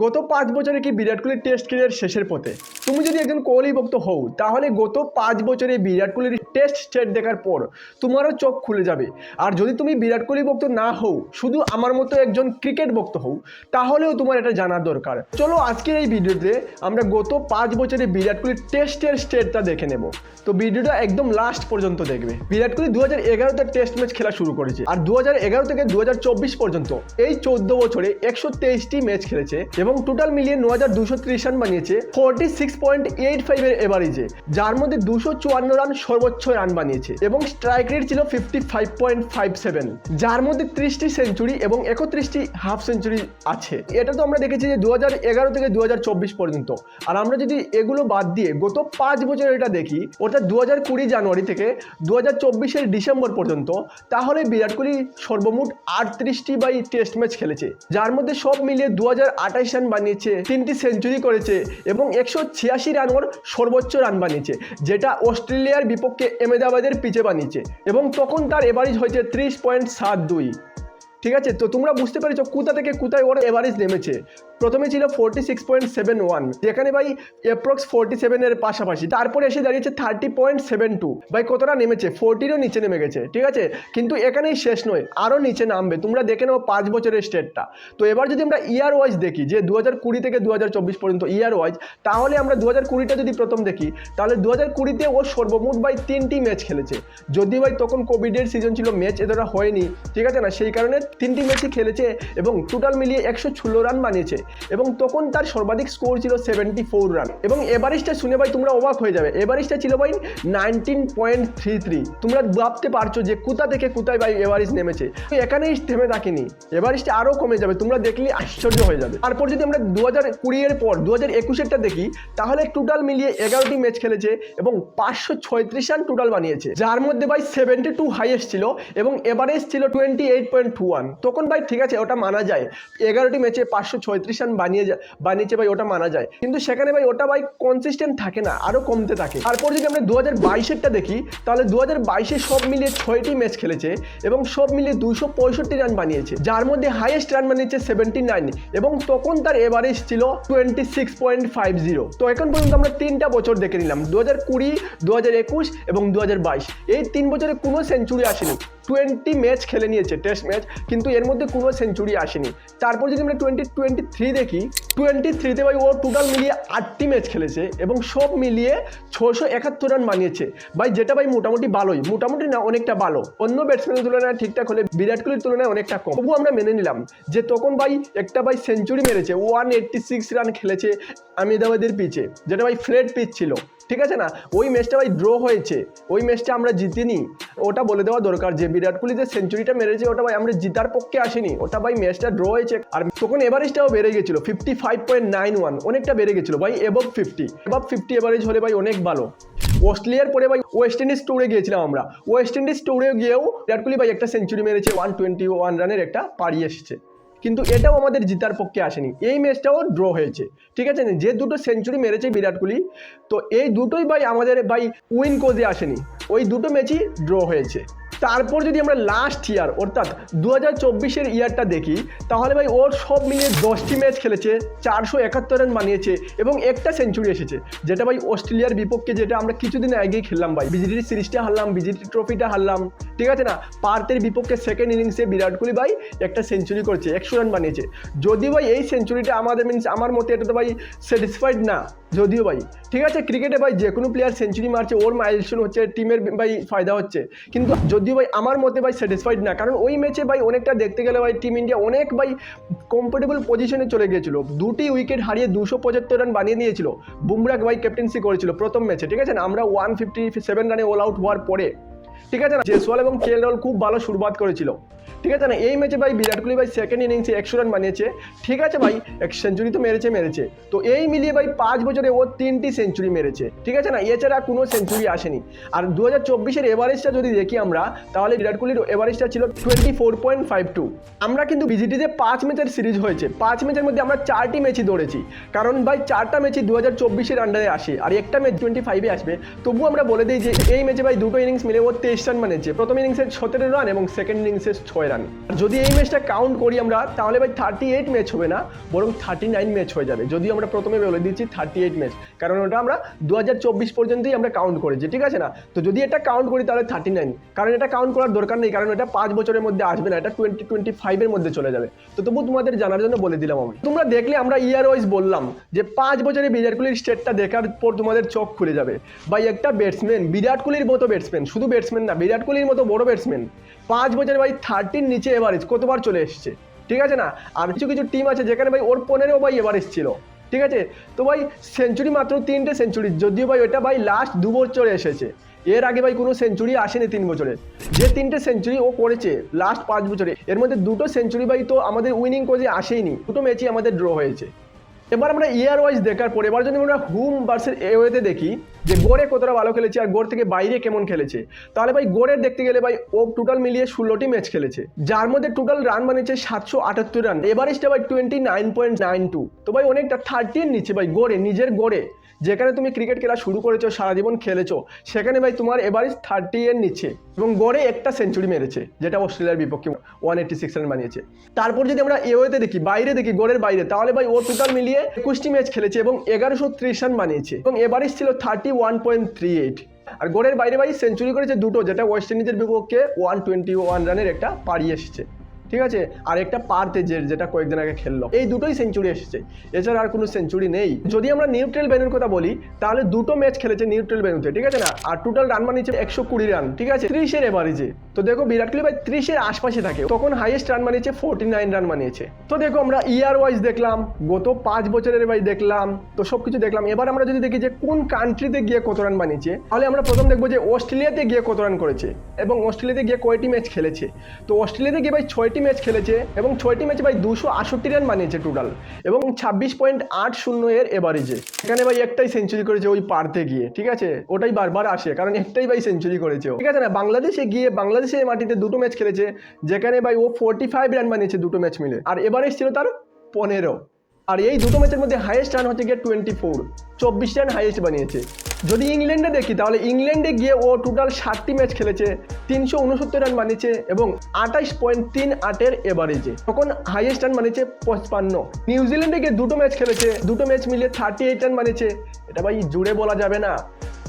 গত পাঁচ বছরে কি বিরাট কোহলির টেস্ট ক্যারিয়ার শেষের পথে? তুমি যদি একজন কোহলি ভক্ত হও, তাহলে গত পাঁচ বছরে বিরাট কোহলির টেস্ট স্টেট দেখার পর তোমারও চোখ খুলে যাবে। আর যদি তুমি বিরাট কোহলি ভক্ত না হও, শুধু আমার মতো একজন ক্রিকেট ভক্ত হও, তাহলেও তোমার এটা জানার দরকার। চলো আজকের এই ভিডিওতে আমরা গত পাঁচ বছরে বিরাট কোহলির টেস্টের স্টেটটা দেখে নেব। তো ভিডিওটা একদম লাস্ট পর্যন্ত দেখবে। বিরাট কোহলি দু হাজার এগারোতে টেস্ট ম্যাচ খেলা শুরু করেছে, আর দু হাজার এগারো থেকে দু পর্যন্ত এই চোদ্দ বছরে একশো তেইশটি ম্যাচ খেলেছে এবং টোটাল মিলিয়ে ন হাজার দুশো ত্রিশ রান বানিয়েছে ফোরটি সিক্স পয়েন্ট এইট ফাইভের এভারেজে যার মধ্যে দুশো চুয়ান্ন রান সর্বোচ্চ রান বানিয়েছে এবং স্ট্রাইক রেট ছিল fifty five point five seven যার মধ্যে ত্রিশটি সেঞ্চুরি এবং একত্রিশটি হাফ সেঞ্চুরি আছে। এটা তো আমরা দেখেছি যে দু হাজার এগারো থেকে দু হাজার চব্বিশ পর্যন্ত। আর আমরা যদি এগুলো বাদ দিয়ে গত পাঁচ বছর এটা দেখি অর্থাৎ দু হাজার কুড়ি জানুয়ারি থেকে দু হাজার চব্বিশের ডিসেম্বর পর্যন্ত, তাহলে বিরাট কোহলি সর্বমোট আটত্রিশটি বাই টেস্ট ম্যাচ খেলেছে, যার মধ্যে সব মিলিয়ে দু হাজার আঠাশ রান বানিয়েছে, তিনটি সেঞ্চুরি করেছে এবং একশো ছিয়াশি রান ওর সর্বোচ্চ রান বানিয়েছে, যেটা অস্ট্রেলিয়ার বিপক্ষে আহমেদাবাদের পিচে বানিয়েছে এবং তখন তার এভারেজ হয়েছে ত্রিশ পয়েন্ট সাত দুই। ঠিক আছে? তো তোমরা বুঝতে পেরেছ কোথা থেকে কোথায় ওর এভারেজ নেমেছে। প্রথমে ছিল forty six point seven one যেখানে ভাই অ্যাপ্রক্স ফোরটি সেভেনের পাশাপাশি, তারপরে এসে দাঁড়িয়েছে থার্টি পয়েন্ট সেভেন টু ভাই কতটা নেমেছে? ফোরটিরও নিচে নেমে গেছে, ঠিক আছে? কিন্তু এখানেই শেষ নয় আরও নিচে নামবে। তোমরা দেখে নাও পাঁচ বছরের স্টেটটা তো এবার যদি আমরা ইয়ার ওয়াইজ দেখি, যে দু হাজার কুড়ি থেকে দু হাজার চব্বিশ পর্যন্ত ইয়ার ওয়াইজ তাহলে আমরা দু হাজার কুড়িটা যদি প্রথম দেখি, তাহলে দু হাজার কুড়িতে ও সর্বমোট ভাই তিনটি ম্যাচ খেলেছে। যদি ভাই তখন কোভিডের সিজন ছিল ম্যাচ এতটা হয়নি, ঠিক আছে না? সেই কারণে তিনটি ম্যাচই খেলেছে এবং টোটাল মিলিয়ে একশো ষোলো রান বানিয়েছে এবং তখন তার সর্বাধিক স্কোর ছিল সেভেন্টি ফোর রান এবং এভারেজটা শুনে ভাই তোমরা অবাক হয়ে যাবে। এভারেজটা ছিল ভাই নাইনটিন পয়েন্ট থ্রি থ্রি তোমরা ভাবতে পারছ যে কোথা থেকে কোথায় ভাই এভারেজ নেমেছে। এখানেই থেমে থাকেনি। এভারেজটা আরও কমে যাবে। তোমরা দেখলে আশ্চর্য হয়ে যাবে। তারপর যদি আমরা দু হাজার কুড়ি এর পর দু হাজার একুশেরটা দেখি, তাহলে টোটাল মিলিয়ে এগারোটি ম্যাচ খেলেছে এবং পাঁচশো ছয়ত্রিশ রান টোটাল বানিয়েছে। যার মধ্যে ভাই সেভেন্টি টু হাইয়েস্ট ছিল এবং এভারেজ ছিল twenty eight point two one তখন ভাই ঠিক আছে, ওটা মানা যায়। এগারোটি ম্যাচে পাঁচশো ছয়ত্রিশ রান বানিয়ে বানিয়েছে ভাই, ওটা মানা যায়। কিন্তু সেখানে ভাই, ওটা ভাই কনসিস্টেন্ট থাকে না আরও কমতে থাকে। তারপর যদি আমরা দু হাজার বাইশেরটা দেখি, তাহলে দু হাজার বাইশে সব মিলিয়ে ছয়টি ম্যাচ খেলেছে এবং সব মিলিয়ে দুশো পঁয়ষট্টি রান বানিয়েছে। যার মধ্যে হাইয়েস্ট রান বানিয়েছে সেভেন্টি নাইন এবং তখন তার এভারেজ ছিল twenty six point five zero তো এখন পর্যন্ত আমরা তিনটা বছর দেখে নিলাম দু হাজার কুড়ি দু হাজার একুশ এবং দু হাজার বাইশ। এই তিন বছরে কোনো সেঞ্চুরি আসেনি। টোয়েন্টি ম্যাচ খেলে নিয়েছে, টেস্ট ম্যাচ, কিন্তু এর মধ্যে কোনো সেঞ্চুরি আসেনি। তারপর যদি আমরা টোয়েন্টি টোয়েন্টি থ্রি দেখি টোয়েন্টি থ্রিতে ভাই ও টোটাল মিলিয়ে আটটি ম্যাচ খেলেছে এবং সব মিলিয়ে ছশো একাত্তর রান বানিয়েছে। ভাই, যেটা ভাই মোটামুটি ভালোই, মোটামুটি না, অনেকটা ভালো। অন্য ব্যাটসম্যানের তুলনায় ঠিকঠাক হলে, বিরাট কোহলির তুলনায় অনেকটা কম। তবুও আমরা মেনে নিলাম যে তখন ভাই একটা ভাই সেঞ্চুরি মেরেছে ওয়ান এইট্টি সিক্স রান খেলেছে আহমেদাবাদের পিচে যেটা ভাই ফ্লেট পিচ ছিল। ঠিক আছে না? ওই ম্যাচটা ভাই ড্র হয়েছে। ওই ম্যাচটা আমরা জিতিনি। ওটা বলে দেওয়া দরকার যে বিরাট কোহলি যে সেঞ্চুরিটা মেরেছে, ওটা ভাই আমরা জিতার পক্ষে আসেনি। ওটা ভাই ম্যাচটা ড্র হয়েছে। আর তখন এভারেজটাও বেড়ে গেছিল fifty five point nine one অনেকটা বেড়ে গেছিল ভাই above fifty above fifty average হলে ভাই অনেক ভালো। অস্ট্রেলিয়ার পরে ভাই ওয়েস্ট ইন্ডিজ ট্যুরে গিয়েছিলাম আমরা। ওয়েস্ট ইন্ডিজ ট্যুরে গিয়েও বিরাট কোহলি ভাই একটা সেঞ্চুরি মেরেছে ওয়ান টোয়েন্টি ওয়ান রানের একটা পাড়ি এসেছে। কিন্তু এটাও আমাদের জিতার পক্ষে আসেনি। এই ম্যাচটাও ড্র হয়েছে। ঠিক আছে? যে দুটো সেঞ্চুরি মেরেছে বিরাট কোহলি, তো এই দুটোই ভাই আমাদের ভাই উইন কোজে আসেনি। ওই দুটো ম্যাচই ড্র হয়েছে। তারপর যদি আমরা লাস্ট ইয়ার অর্থাৎ দু হাজার চব্বিশের ইয়ারটা দেখি, তাহলে ভাই ওর সব মিলিয়ে দশটি ম্যাচ খেলেছে, চারশো একাত্তর রান বানিয়েছে এবং একটা সেঞ্চুরি এসেছে। যেটা ভাই অস্ট্রেলিয়ার বিপক্ষে যেটা আমরা কিছুদিন আগেই খেললাম ভাই। বিজিটি সিরিজটা হারলাম বিজিটি ট্রফিটা হারলাম। ঠিক আছে না? পার্থের বিপক্ষে সেকেন্ড ইনিংসে বিরাট কোহলি ভাই একটা সেঞ্চুরি করছে, একশো রান বানিয়েছে। যদি ভাই এই সেঞ্চুরিটা আমাদের মিনস আমার মতে এটা তো ভাই স্যাটিসফাইড না। যদিও ভাই। ঠিক আছে ক্রিকেটে ভাই যে কোনো প্লেয়ার সেঞ্চুরি মারছে, ওর মাইলস্টোন হচ্ছে টিমের ভাই ফায়দা হচ্ছে। কিন্তু যদিও ভাই আমার মতে ভাই স্যাটিসফাইড না, কারণ ওই ম্যাচে ভাই অনেকটা দেখতে গেলে ভাই টিম ইন্ডিয়া অনেক ভাই কমফোর্টেবল পজিশনে চলে গিয়েছিল। দুটি উইকেট হারিয়ে দুশো পঁচাত্তর রান বানিয়ে নিয়েছিল। বুমরাক ভাই ক্যাপ্টেন্সি করেছিল প্রথম ম্যাচে ঠিক আছে না? আমরা ওয়ান ফিফটি সেভেন রানে অল আউট হওয়ার পরে। ঠিক আছে না? জেসওয়াল এবং কে রল খুব ভালো শুরুয়াত করেছিল। ঠিক আছে না? এই ম্যাচে ভাই বিরাট কোহলি ভাই সেকেন্ড ইনিংসে একশো রান বানিয়েছে। ঠিক আছে ভাই, এক সেঞ্চুরি তো মেরেছে মেরেছে। তো এই মিলিয়ে ভাই পাঁচ বছরে ও তিনটি সেঞ্চুরি মেরেছে। ঠিক আছে না? এছাড়া কোনো সেঞ্চুরি আসেনি। আর দু হাজার চব্বিশের এভারেজটা যদি দেখি আমরা, তাহলে বিরাট কোহলির এভারেজটা ছিল twenty four point five two আমরা কিন্তু বিজিটিতে পাঁচ ম্যাচের সিরিজ হয়েছে। পাঁচ ম্যাচের মধ্যে আমরা চারটি ম্যাচই দৌড়েছি কারণ ভাই চারটা ম্যাচই দু হাজার চব্বিশের আন্ডারে আসে। আর একটা ম্যাচ টোয়েন্টি ফাইভে আসবে। তবুও আমরা বলে দিই যে এই ম্যাচে ভাই দুটো ইনিংস মিলে ও তেইশ রান বানিয়েছে প্রথম ইনিংসে সতেরো রান এবং সেকেন্ড ইনিংসে ছয় রান যদি এই ম্যাচটা কাউন্ট করি আমরা, তাহলে ভাই থার্টি এইট ম্যাচ হবে না, বরং থার্টি নাইন ম্যাচ হয়ে যাবে। যদিও আমরা প্রথমে বলে দিচ্ছি থার্টি এইট ম্যাচ কারণ ওটা আমরা দু হাজার চব্বিশ পর্যন্তই আমরা কাউন্ট করেছি, ঠিক আছে না? তো যদি এটা কাউন্ট করি তাহলে থার্টি নাইন কারণ এটা কাউন্ট করার দরকার নেই, কারণ এটা পাঁচ বছরের মধ্যে আসবে না, এটা টোয়েন্টি টোয়েন্টি ফাইভের মধ্যে চলে যাবে। তো তবু তোমাদের জানার জন্য বলে দিলাম আমি। তোমরা দেখলে আমরা ইয়ার ওয়াইজ বললাম যে পাঁচ বছরে বিরাট কোহলির স্টেটটা দেখার পর তোমাদের চোখ খুলে যাবে। ভাই একটা ব্যাটসম্যান বিরাট কোহলির মতো ব্যাটসম্যান শুধু ব্যাটসম্যান না, বিরাট কোহলির মতো বড় ব্যাটসম্যান পাঁচ বছরে ভাই থার্টির নিচে এভারেজ কতবার চলে এসছে, ঠিক আছে না? আর কিছু কিছু টিম আছে যেখানে ভাই ওর পনেরো ভাই এভারেজ ছিল, ঠিক আছে? তো ভাই সেঞ্চুরি মাত্র তিনটে সেঞ্চুরি যদিও ভাই ওটা ভাই লাস্ট দু বছরে এসেছে। এর আগে ভাই কোনো সেঞ্চুরি আসেনি তিন বছরে। যে তিনটে সেঞ্চুরি ও করেছে লাস্ট পাঁচ বছরে, এর মধ্যে দুটো সেঞ্চুরি ভাই তো আমাদের উইনিং কোচে আসেইনি। দুটো ম্যাচই আমাদের ড্র হয়েছে। এবার আমরা ইয়ার ওয়াইজ দেখার পরে, এবার যদি আমরা হুম ভার্সেস এওয়েতে দেখি, যে গোড়ে কতটা ভালো খেলেছে আর গোড় থেকে বাইরে কেমন খেলেছে, তাহলে ভাই গোড়ের দেখতে গেলে ভাই ও টোটাল মিলিয়ে ষোলোটি ম্যাচ খেলেছে। যার মধ্যে টোটাল রান বানিয়েছে সাতশো আটাত্তর রান এভারেজটা ভাই twenty nine point nine two তো ভাই অনেকটা থার্টিন নিচ্ছে ভাই গোড়ে, নিজের গড়ে। যেখানে তুমি ক্রিকেট খেলা শুরু করেছ, সারা জীবন খেলেছো, সেখানে ভাই তোমার এভারেজ থার্টি এর নিচে এবং গড়ে একটা সেঞ্চুরি মেরেছে, যেটা অস্ট্রেলিয়ার বিপক্ষে ওয়ান এইটি সিক্স রান বানিয়েছে। তারপর যদি আমরা এওয়েতে দেখি, বাইরে দেখি, গড়ের বাইরে, তাহলে ভাই ও টোটাল মিলিয়ে একুশটি ম্যাচ খেলেছে এবং এগারোশো ত্রিশ রান বানিয়েছে। এবং এভারেজ ছিল thirty one point three eight আর গড়ের বাইরে ভাই সেঞ্চুরি করেছে দুটো, যেটা ওয়েস্ট ইন্ডিজের বিপক্ষে ওয়ান টোয়েন্টি ওয়ান রানের একটা পাড়ি এসেছে। ঠিক আছে? আর একটা যে যেটা কয়েকদিন আগে খেললো। এই দুটোই সেঞ্চুরি এসেছে। এছাড়া আর কোনো সেঞ্চুরি নেই। যদি আমরা নিউট্রেল ভেনুর কথা বলি, তাহলে দুটো ম্যাচ খেলেছে নিউট্রেল ভেনুতে ঠিক আছে না? আর টোটাল রান বানিয়েছে একশো কুড়ি রান ঠিক আছে? ত্রিশের এভারেজে তো দেখো বিরাট কোহলি ভাই ত্রিশের আশপাশে থাকে। তখন হাইয়েস্ট রান বানিয়েছে ফোর্টি নাইন রান বানিয়েছে। তো দেখো আমরা ইয়ার ওয়াইজ দেখলাম, গত পাঁচ বছরের ভাই দেখলাম, তো সব কিছু দেখলাম। এবার আমরা যদি দেখি যে কোন কান্ট্রিতে গিয়ে কত রান বানিয়েছে, তাহলে আমরা প্রথম দেখব যে অস্ট্রেলিয়াতে গিয়ে কত রান করেছে। এবং অস্ট্রেলিয়াতে গিয়ে কয়টি ম্যাচ খেলেছে? তো অস্ট্রেলিয়াতে গিয়ে ভাই ছয়টি ম্যাচ খেলেছে এবং ছয়টি ম্যাচে ভাই দুশো আষট্টি রান বানিয়েছে টোটাল এবং ছাব্বিশ পয়েন্ট আট শূন্য এর এভারেজে এখানে ভাই একটাই সেঞ্চুরি করেছে ওই পার্থে গিয়ে, ঠিক আছে? ওটাই বারবার আসে, কারণ একটাই ভাই সেঞ্চুরি করেছে। ঠিক আছে না? বাংলাদেশে গিয়ে বাংলাদেশের মাটিতে দুটো ম্যাচ খেলেছে, যেখানে ভাই ও ফোর্টি ফাইভ রান বানিয়েছে দুটো ম্যাচ মিলে। আর এভারেজ ছিল তার পনেরো। আর এই দুটো ম্যাচের মধ্যে হাইয়েস্ট রান হচ্ছে গিয়ে টোয়েন্টি ফোর চব্বিশ রান হাইয়েস্ট বানিয়েছে। যদি ইংল্যান্ডে দেখি, তাহলে ইংল্যান্ডে গিয়ে ও টোটাল ষাটটি ম্যাচ খেলেছে, তিনশো উনসত্তর রান বানিয়েছে এবং আঠাইশ পয়েন্ট তিন আটের এভারেজে তখন হাইয়েস্ট রান বানিয়েছে পঁচপান্ন। নিউজিল্যান্ডে গিয়ে দুটো ম্যাচ খেলেছে, দুটো ম্যাচ মিলিয়ে থার্টি এইট রান বানিয়েছে। এটা ভাই জুড়ে বলা যাবে না।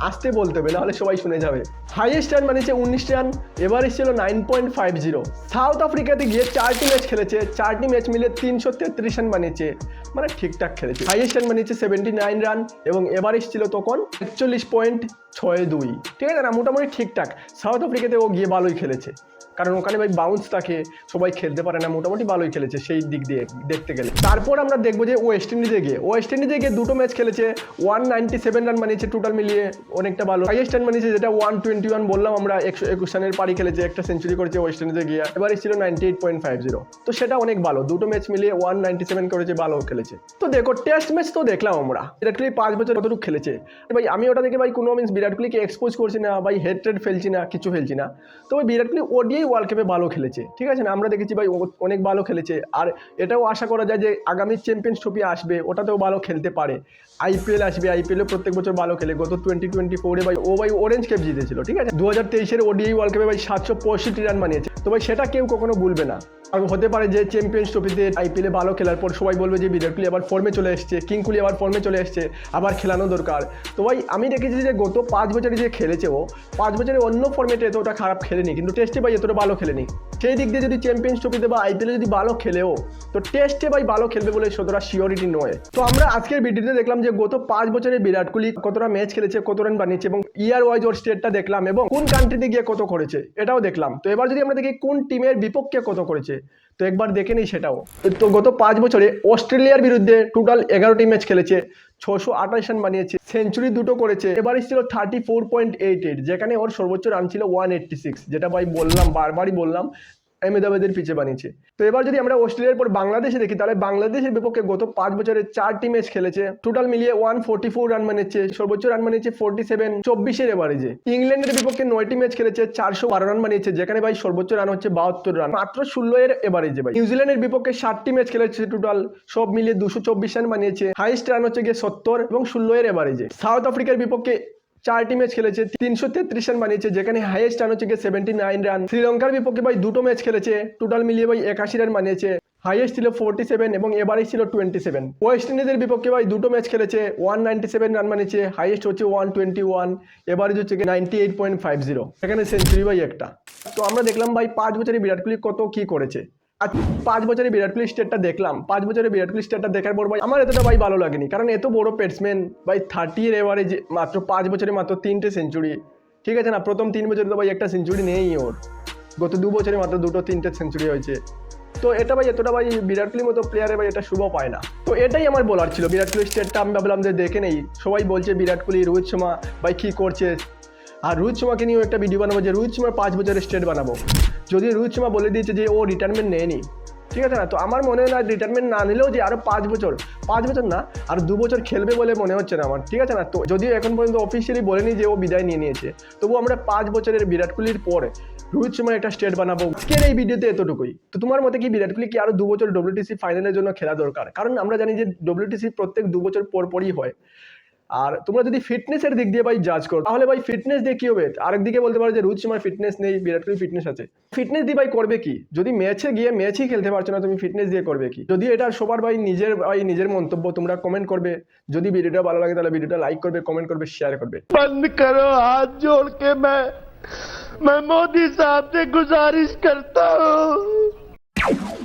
আসতে বলতে হবে, নাহলে সবাই শুনে যাবে। হাইয়েস্ট রান বানিয়েছে উনিশ রান এভারেজ ছিল nine point five zero south আফ্রিকাতে গিয়ে চারটি ম্যাচ খেলেছে, চারটি ম্যাচ মিলে তিনশো তেত্রিশ রান বানিয়েছে। মানে ঠিকঠাক খেলেছে। হাইয়েস্ট রান বানিয়েছে সেভেন্টি নাইন রান এবং এভারেজ ছিল তখন একচল্লিশ পয়েন্ট ছয় দুই। ঠিক আছে না, মোটামুটি ঠিকঠাক। সাউথ আফ্রিকাতে ও গিয়ে ভালোই খেলেছে। কারণ ওখানে ভাই বাউন্স থাকে, সবাই খেলতে পারে না, মোটামুটি ভালোই খেলেছে সেই দিক দিয়ে দেখতে গেলে। তারপর আমরা দেখব যে ওয়েস্ট ইন্ডিজে গিয়ে ওয়েস্ট ইন্ডিজে গিয়ে দুটো ম্যাচ খেলেছে ওয়ান নাইনটি সেভেন রান বানিয়েছে টোটাল মিলিয়ে, অনেকটা ভালো। হাইয়েস্ট রান বানিয়েছে যেটা ওয়ান টোয়েন্টি ওয়ান বললাম আমরা, একশো একুশ রানের পারি খেলেছে, একটা সেঞ্চুরি করেছে ওয়েস্ট ইন্ডিজে গিয়ে। এবারে ছিল ninety eight point five zero তো সেটা অনেক ভালো, দুটো ম্যাচ মিলিয়ে ওয়ান নাইনটি সেভেন করেছে, ভালো খেলেছে। তো দেখো টেস্ট ম্যাচ তো দেখলাম আমরা বিরাট কোহলি পাঁচ বছর কতটুকু খেলেছে। ভাই, আমি ওটা দেখে ভাই কোনো মিনস বিরাট কোহলিকে এক্সপোজ করছি না, ভাই হেড টেড ফেলছি না, কিছু ফেলছি না। তো ভাই বিরাট কোহলি ওডিআই ওয়ার্ল্ড কাপে ভালো খেলেছে, ঠিক আছে না? আমরা দেখেছি ভাই অনেক ভালো খেলেছে। আর এটাও আশা করা যায় যে আগামী চ্যাম্পিয়ন্স ট্রফি আসবে, ওটাতেও ভালো খেলতে পারে। আইপিএল আসবে আইপিএলে প্রত্যেক বছর ভালো খেলে। গত টোয়েন্টি টোয়েন্টি ফোরে ভাই ও ভাই অরেঞ্জ ক্যাপ জিতেছিল, ঠিক আছে? দু হাজার তেইশের ওডিআই ওয়ার্ল্ড কাপে ভাই সাতশো পঁয়ষট্টি রান বানিয়েছে। তো ভাই সেটা কেউ কখনো ভুলবে না। আর হতে পারে যে চ্যাম্পিয়ন্স ট্রফিতে আইপিএলে ভালো খেলার পর সবাই বলবে যে বিরাট কোহলি আবার ফর্মে চলে এসছে কিং কোহলি আবার ফর্মে চলে এসছে, আবার খেলানো দরকার। তো ভাই আমি দেখেছি যে গত পাঁচ বছরে যে খেলেছে ও, পাঁচ বছরে অন্য ফর্মেটে এতটা খারাপ খেলেনি। কিন্তু টেস্টে ভাই এতটা ভালো খেলেনি সেই দিক দিয়ে যদি চ্যাম্পিয়ন্স ট্রফিতে বা আইপিএলে যদি ভালো খেলেও, তো টেস্টে ভাই ভালো খেলবে বলে সতটা শিওরিটি নয়। তো আমরা আজকের ভিডিওতে দেখলাম যে গত পাঁচ বছরে বিরাট কোহলি কতটা ম্যাচ খেলেছে, কত রান বানিয়েছে এবং ইয়ার ওয়াইজ ওর স্টেটটা দেখলাম এবং কোন কান্ট্রিতে গিয়ে কত করেছে, এটাও দেখলাম। তো এবার যদি আমরা দেখি কোন টিমের বিপক্ষে কত করেছে, তো একবার দেখে নিই সেটাও। তো গত পাঁচ বছরে অস্ট্রেলিয়ার বিরুদ্ধে টোটাল এগারোটি ম্যাচ খেলেছে। ছশো আঠাশ রান বানিয়েছে। সেঞ্চুরি দুটো করেছে। এবারে ছিল thirty four point eight eight যেখানে ওর সর্বোচ্চ রান ছিল ওয়ান এইট্টি সিক্স যেটা ভাই বললাম, বারবারই বললাম। আহমেদাবাদের পিছিয়ে বানিয়েছে। তো এবার যদি আমরা অস্ট্রেলিয়ার পর বাংলাদেশে দেখি, তাহলে বাংলাদেশের বিপক্ষে গত পাঁচ বছরে চারটি ম্যাচ খেলেছে। টোটাল মিলিয়ে ওয়ান ফোর্টি ফোর রান বানিয়েছে সর্বোচ্চ রান বানিয়েছে ফোর্টি সেভেন চব্বিশের এভারেজে ইংল্যান্ডের বিপক্ষে নয়টি ম্যাচ খেলেছে, চারশো বারো রান বানিয়েছে যেখানে ভাই সর্বোচ্চ রান হচ্ছে বাহাত্তর রান মাত্র ষোলো এর এভারেজে ভাই। নিউজিল্যান্ডের বিপক্ষে ষাটটি ম্যাচ খেলেছে টোটাল সব মিলিয়ে দুশো চব্বিশ রান বানিয়েছে হাইস্ট রান হচ্ছে গিয়ে সত্তর এবং ষোলো এর এভারেজে সাউথ আফ্রিকার বিপক্ষে চারটি ম্যাচ খেলেছে, তিনশো তেত্রিশ রান বানিয়েছে, যেখানে হাইয়েস্ট রান হচ্ছে সেভেন্টি নাইন রান শ্রীলঙ্কার বিপক্ষে ভাই দুটো ম্যাচ খেলেছে টোটাল মিলিয়ে ভাই একাশি রান বানিয়েছে। হাইয়েস্ট ছিল ফোর্টি সেভেন এবং এবারেই ছিল টোয়েন্টি সেভেন ওয়েস্ট ইন্ডিজের বিপক্ষে ভাই দুটো ম্যাচ খেলেছে ওয়ান নাইনটি সেভেন রান বানিয়েছে হাইয়েস্ট হচ্ছে ওয়ান টোয়েন্টি ওয়ান এবারে হচ্ছে ninety eight point five zero এখানে সেঞ্চুরি ভাই একটা। তো আমরা দেখলাম ভাই পাঁচ বছরে বিরাট কোহলি কত কি করেছে। আজ পাঁচ বছরে বিরাট কোহলি স্টেটটা দেখলাম। পাঁচ বছরে বিরাট কোহলি স্টেটটা দেখার পর ভাই আমার এতটা ভাই ভালো লাগেনি। কারণ এত বড় ব্যাটসম্যান ভাই থার্টি এর এভারেজ মাত্র পাঁচ বছরে মাত্র তিনটে সেঞ্চুরি ঠিক আছে না? প্রথম তিন বছরে তো ভাই একটা সেঞ্চুরি নেই ওর। গত দু বছরে মাত্র দুটো তিনটে সেঞ্চুরি হয়েছে। তো এটা ভাই এতটা ভাই বিরাট কোহলির মতো প্লেয়ারে ভাই এটা শুভ পায় না। তো এটাই আমার বলার ছিল। বিরাট কোহলি স্টেটটা আমি ভাবলাম যে দেখে নেই। সবাই বলছে বিরাট কোহলি রোহিত শর্মা ভাই কী করছে? আর রোহিত শর্মাকে নিয়েও একটা ভিডিও বানাবো যে রোহিত শর্মার পাঁচ বছরের স্টেট বানাবো। যদি রোহিত শর্মা বলে দিয়েছে যে ও রিটায়ারমেন্ট নেয়নি। ঠিক আছে না? তো আমার মনে হয় না রিটায়ারমেন্ট না নিলেও যে আরও পাঁচ বছর পাঁচ বছর না, আর দু বছর খেলবে বলে মনে হচ্ছে না আমার। ঠিক আছে না? তো যদিও এখন পর্যন্ত অফিসিয়ালি বলেনি যে ও বিদায় নিয়ে নিয়েছে তবু আমরা পাঁচ বছরের বিরাট কোহলির পরে রোহিত শর্মার একটা স্টেট বানাবো। আজকের এই ভিডিওতে এতটুকুই। তো তোমার মতে কি বিরাট কোহলি কি আরও দু বছর ডব্লিউটিসি ফাইনালের জন্য খেলা দরকার? কারণ আমরা জানি যে ডব্লিউটিসি প্রত্যেক দু বছর পর পরই হয়। আর তোমরা যদি ফিটনেসের দিক দিয়ে ভাই জাজ করো তাহলে ভাই ফিটনেস দিয়ে কি হবে আরেকদিকে বলতে পারো যে রোহিত শর্মার ফিটনেস নেই বিরাট কোহলি ফিটনেস আছে ফিটনেস দিয়ে ভাই করবে কি যদি ম্যাচে গিয়ে ম্যাচই খেলতে পারছো না তুমি ফিটনেস দিয়ে করবে কি যদি এটা সবার ভাই নিজের ভাই নিজের মন্তব্য তোমরা কমেন্ট করবে যদি ভিডিওটা ভালো লাগে তাহলে ভিডিওটা লাইক করবে কমেন্ট করবে শেয়ার করবে बंद करो हाथ जोड़ के मैं मैं मोदी साहब से गुजारिश करता हूँ